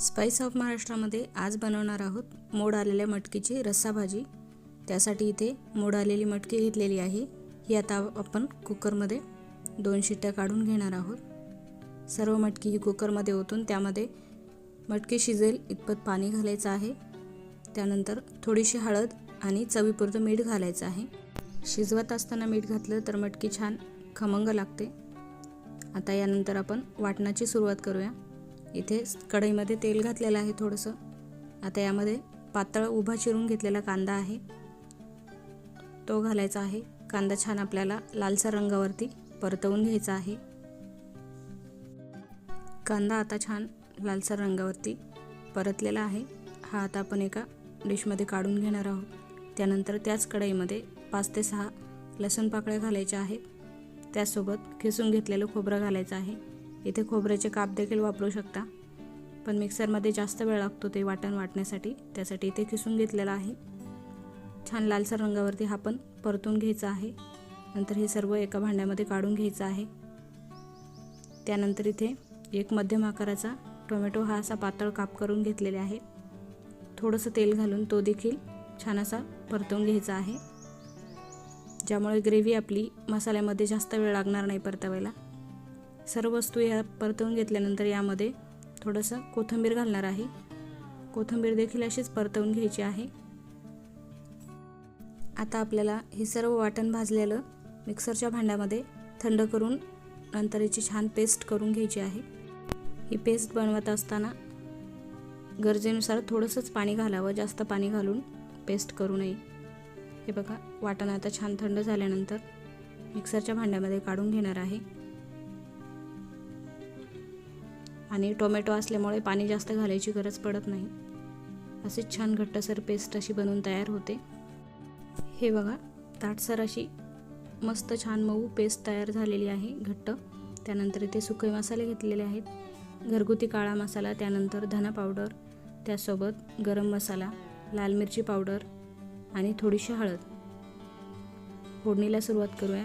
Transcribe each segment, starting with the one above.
Spice of महाराष्ट्रामध्ये आज बनवणार आहोत मोड आलेल्या मटकीची रस्सा भाजी. त्यासाठी इथे मोड आलेली मटकी घेतलेली आहे. ही आता आपण कुकरमध्ये दोन शिट्ट्या काढून घेणार आहोत. सर्व मटकी ही कुकरमध्ये ओतून त्यामध्ये मटकी शिजेल इतपत पाणी घालायचं आहे. त्यानंतर थोडीशी हळद आणि चवीपुरतं मीठ घालायचं आहे. शिजवत असताना मीठ घातलं तर मटकी छान खमंग लागते. आता यानंतर आपण वाटणाची सुरुवात करूया. इथे कढईमध्ये तेल घातलेलं आहे थोडंसं. आता यामध्ये पातळ उभा चिरून घेतलेला कांदा आहे. तो घालायचा आहे. कांदा छान आपल्याला लालसर रंगावरती परतवून घ्यायचा आहे. कांदा आता छान लालसर रंगावरती परतलेला आहे. हा आता आपण एका डिशमध्ये काढून घेणार आहोत. त्यानंतर त्याच कढईमध्ये पाच ते सहा लसूण पाकळ्या घालायच्या आहेत. त्यासोबत खिसून घेतलेलं खोबरं घालायचं आहे. इथे खोबऱ्याचे काप देखील वापरू शकता. पण मिक्सरमध्ये जास्त वेळ लागतो ते वाटण वाटण्यासाठी. त्यासाठी इथे किसून घेतलेलं आहे. छान लालसर रंगावरती हा पण परतून घ्यायचा आहे. नंतर हे सर्व एका भांड्यामध्ये काढून घ्यायचं आहे. त्यानंतर इथे एक मध्यम आकाराचा टोमॅटो हा असा पातळ काप करून घेतलेले आहे. थोडंसं तेल घालून तो देखील छान असा परतवून घ्यायचा आहे. ज्यामुळे ग्रेव्ही आपली मसाल्यामध्ये जास्त वेळ लागणार नाही परतवायला. सर्व वस्तू या परतवून घेतल्यानंतर यामध्ये थोडंसं कोथिंबीर घालणार आहे. कोथिंबीर देखील अशीच परतवून घ्यायची आहे. आता आपल्याला हे सर्व वाटण भाजलेलं मिक्सरच्या भांड्यामध्ये थंड करून नंतर याची छान पेस्ट करून घ्यायची आहे. ही पेस्ट बनवत असताना गरजेनुसार थोडंसंच पाणी घालावं जास्त पाणी घालून पेस्ट करू नये. हे बघा वाटण आता छान थंड झाल्यानंतर मिक्सरच्या भांड्यामध्ये काढून घेणार आहे. आणि टोमॅटो असल्यामुळे पाणी जास्त घालायची गरज पडत नाही. असे छान घट्टसर पेस्ट अशी बनवून तयार होते. हे बघा ताटसर अशी मस्त छान मऊ पेस्ट तयार झालेली आहे घट्ट. त्यानंतर इथे सुके मसाले घेतलेले आहेत. घरगुती काळा मसाला त्यानंतर धना पावडर त्यासोबत गरम मसाला लाल मिरची पावडर आणि थोडीशी हळद. फोडणीला सुरुवात करूया.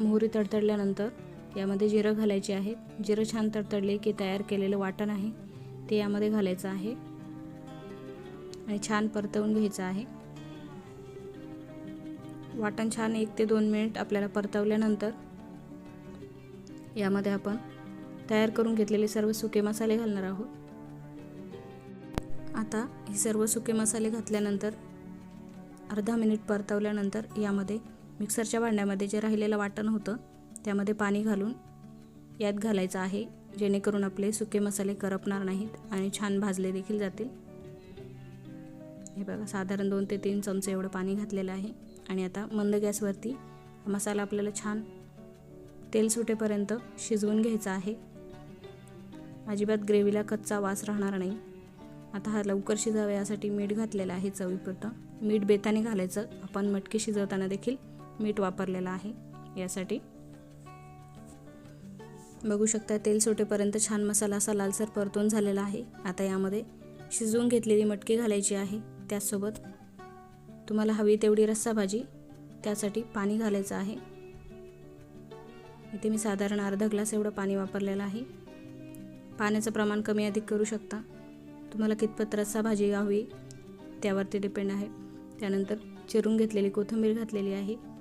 मोहरी तडतडल्यानंतर यामध्ये जिरं घालायचे आहे. जिरं छान तडतडले की तयार केलेलं वाटण आहे. ते यामध्ये घालायचं आहे. आणि छान परतवून घ्यायचं आहे. वाटण छान एक ते दोन मिनिट आपल्याला परतवल्यानंतर यामध्ये आपण तयार करून घेतलेले सर्व सुके मसाले घालणार आहोत. आता हे सर्व सुके मसाले घातल्यानंतर अर्धा मिनिट परतवल्यानंतर यामध्ये मिक्सरच्या भांड्यामध्ये जे राहिलेलं वाटण होतं त्यामध्ये पाणी घालून यात घालायचं आहे जेणेकरून आपले सुके मसाले करपणार नाहीत आणि छान भाजले देखील जातील. हे बघा साधारण दोन ते तीन चमचे एवढं पाणी घातलेलं आहे. आणि आता मंद गॅसवरती मसाला आपल्याला छान तेल सुटेपर्यंत शिजवून घ्यायचा आहे. अजिबात ग्रेव्हीला कच्चा वास राहणार नाही. आता हा लवकर शिजावा यासाठी मीठ घातलेलं आहे चवीपुरतं. मीठ बेताने घालायचं. आपण मटकी शिजवताना देखील मीठ वापरलेलं आहे. यासाठी बघू शकता तेल सुटेपर्यंत छान मसाला असा लालसर परतून झालेला आहे. आता यामध्ये शिजवून घेतलेली मटकी घालायची आहे. त्याचसोबत तुम्हाला हवी तेवढी रस्सा भाजी त्यासाठी पाणी घालायचं आहे. इथे मी साधारण अर्धा ग्लास एवढं पाणी वापरलेलं आहे. पाण्याचं प्रमाण कमी अधिक करू शकता. तुम्हाला कितपत रस्सा भाजी हवी त्यावरती डिपेंड आहे. त्यानंतर चिरून घेतलेली कोथिंबीर घातलेली आहे.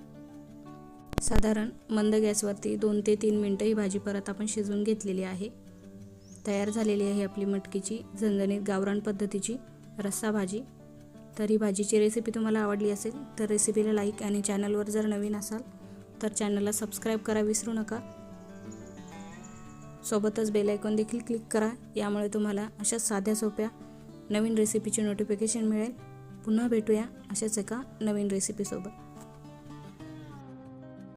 साधारण मंद गॅसवरती दोन ते तीन मिनटं ही भाजी परत आपण शिजवून घेतलेली आहे. तयार झालेली आहे आपली मटकीची झणझणीत गावरान पद्धतीची रस्सा भाजी. तर ही भाजीची रेसिपी तुम्हाला आवडली असेल तर रेसिपीला लाईक आणि चॅनलवर जर नवीन असाल तर चॅनलला सबस्क्राईब करा विसरू नका. सोबतच बेल आयकॉन देखील क्लिक करा यामुळे तुम्हाला अशा साध्या सोप्या नवीन रेसिपीची नोटिफिकेशन मिळेल. पुन्हा भेटूया अशाच एका नवीन रेसिपीसोबत